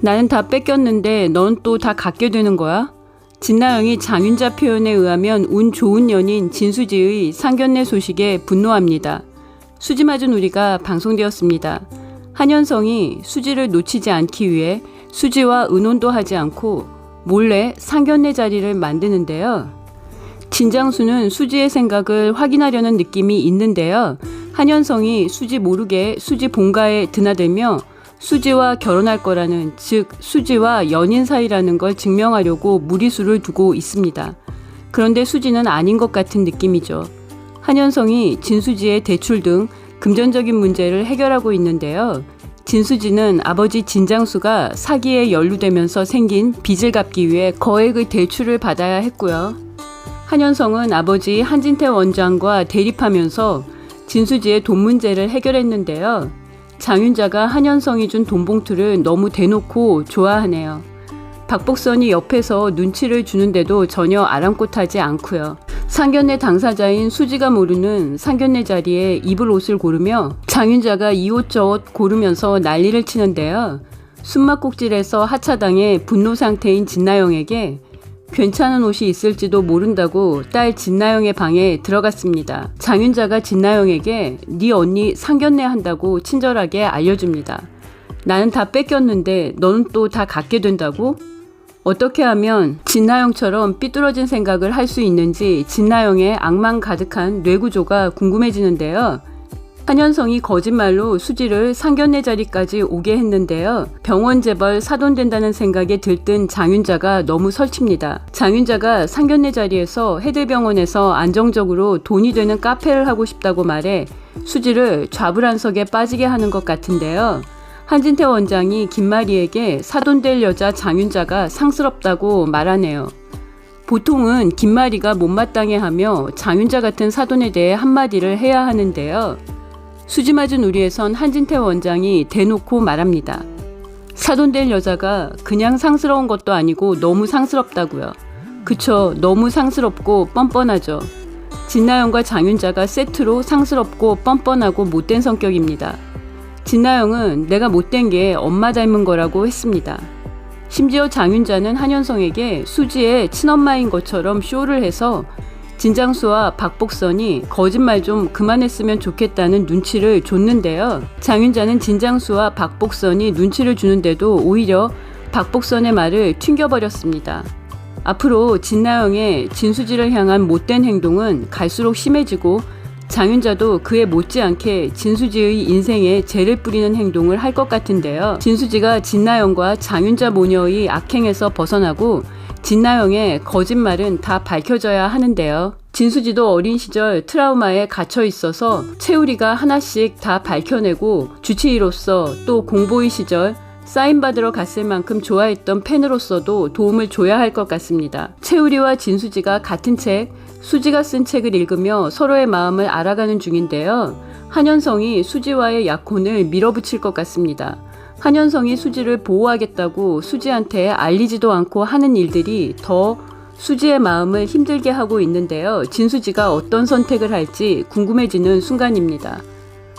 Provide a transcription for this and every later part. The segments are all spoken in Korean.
나는 다 뺏겼는데 넌 또 다 갖게 되는 거야? 진나영이 장윤자 표현에 의하면 운 좋은 연인 진수지의 상견례 소식에 분노합니다. 수지 맞은 우리가 방송되었습니다. 한현성이 수지를 놓치지 않기 위해 수지와 의논도 하지 않고 몰래 상견례 자리를 만드는데요. 진장수는 수지의 생각을 확인하려는 느낌이 있는데요. 한현성이 수지 모르게 수지 본가에 드나들며 수지와 결혼할 거라는 즉 수지와 연인 사이라는 걸 증명하려고 무리수를 두고 있습니다. 그런데 수지는 아닌 것 같은 느낌이죠. 한현성이 진수지의 대출 등 금전적인 문제를 해결하고 있는데요. 진수지는 아버지 진장수가 사기에 연루되면서 생긴 빚을 갚기 위해 거액의 대출을 받아야 했고요. 한현성은 아버지 한진태 원장과 대립하면서 진수지의 돈 문제를 해결했는데요. 장윤자가 한현성이 준 돈봉투를 너무 대놓고 좋아하네요. 박복선이 옆에서 눈치를 주는데도 전혀 아랑곳하지 않고요. 상견례 당사자인 수지가 모르는 상견례 자리에 입을 옷을 고르며 장윤자가 이 옷 저 옷 고르면서 난리를 치는데요. 숨막꼭질에서 하차당해 분노 상태인 진나영에게 괜찮은 옷이 있을지도 모른다고 딸 진나영의 방에 들어갔습니다. 장윤자가 진나영에게 네 언니 상견례 한다고 친절하게 알려줍니다. 나는 다 뺏겼는데 너는 또 다 갖게 된다고? 어떻게 하면 진나영처럼 삐뚤어진 생각을 할 수 있는지 진나영의 악망 가득한 뇌구조가 궁금해지는데요. 한현성이 거짓말로 수지를 상견례 자리까지 오게 했는데요. 병원 재벌 사돈된다는 생각에 들뜬 장윤자가 너무 설칩니다. 장윤자가 상견례 자리에서 해들병원에서 안정적으로 돈이 되는 카페를 하고 싶다고 말해 수지를 좌불안석에 빠지게 하는 것 같은데요. 한진태 원장이 김마리에게 사돈될 여자 장윤자가 상스럽다고 말하네요. 보통은 김마리가 못마땅해 하며 장윤자 같은 사돈에 대해 한마디를 해야 하는데요. 수지 맞은 우리에선 한진태 원장이 대놓고 말합니다. 사돈될 여자가 그냥 상스러운 것도 아니고 너무 상스럽다고요. 그쵸, 너무 상스럽고 뻔뻔하죠. 진나영과 장윤자가 세트로 상스럽고 뻔뻔하고 못된 성격입니다. 진나영은 내가 못된 게 엄마 닮은 거라고 했습니다. 심지어 장윤자는 한현성에게 수지의 친엄마인 것처럼 쇼를 해서 진장수와 박복선이 거짓말 좀 그만했으면 좋겠다는 눈치를 줬는데요. 장윤자는 진장수와 박복선이 눈치를 주는데도 오히려 박복선의 말을 튕겨버렸습니다. 앞으로 진나영의 진수지를 향한 못된 행동은 갈수록 심해지고 장윤자도 그에 못지않게 진수지의 인생에 죄를 뿌리는 행동을 할 것 같은데요. 진수지가 진나영과 장윤자 모녀의 악행에서 벗어나고 진나영의 거짓말은 다 밝혀져야 하는데요. 진수지도 어린 시절 트라우마에 갇혀 있어서 채우리가 하나씩 다 밝혀내고 주치의로서 또 공보의 시절 사인 받으러 갔을 만큼 좋아했던 팬으로서도 도움을 줘야 할 것 같습니다. 채우리와 진수지가 같은 책, 수지가 쓴 책을 읽으며 서로의 마음을 알아가는 중인데요. 한현성이 수지와의 약혼을 밀어붙일 것 같습니다. 한현성이 수지를 보호하겠다고 수지한테 알리지도 않고 하는 일들이 더 수지의 마음을 힘들게 하고 있는데요. 진수지가 어떤 선택을 할지 궁금해지는 순간입니다.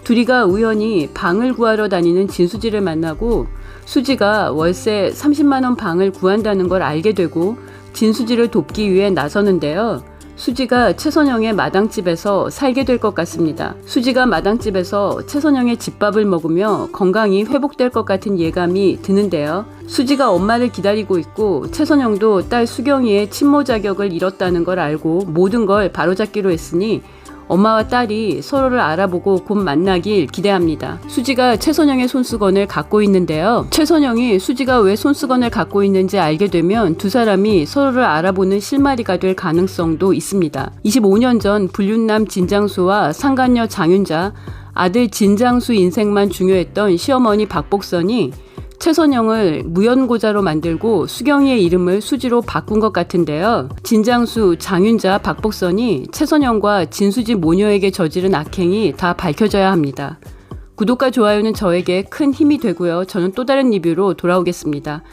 둘이가 우연히 방을 구하러 다니는 진수지를 만나고 수지가 월세 30만원 방을 구한다는 걸 알게 되고 진수지를 돕기 위해 나서는데요. 수지가 최선영의 마당집에서 살게 될 것 같습니다. 수지가 마당집에서 최선영의 집밥을 먹으며 건강이 회복될 것 같은 예감이 드는데요. 수지가 엄마를 기다리고 있고 최선영도 딸 수경이의 친모 자격을 잃었다는 걸 알고 모든 걸 바로잡기로 했으니 엄마와 딸이 서로를 알아보고 곧 만나길 기대합니다. 수지가 최선영의 손수건을 갖고 있는데요. 최선영이 수지가 왜 손수건을 갖고 있는지 알게 되면 두 사람이 서로를 알아보는 실마리가 될 가능성도 있습니다. 25년 전 불륜남 진장수와 상간녀 장윤자, 아들 진장수 인생만 중요했던 시어머니 박복선이 최선영을 무연고자로 만들고 수경이의 이름을 수지로 바꾼 것 같은데요. 진장수, 장윤자, 박복선이 최선영과 진수지 모녀에게 저지른 악행이 다 밝혀져야 합니다. 구독과 좋아요는 저에게 큰 힘이 되고요. 저는 또 다른 리뷰로 돌아오겠습니다.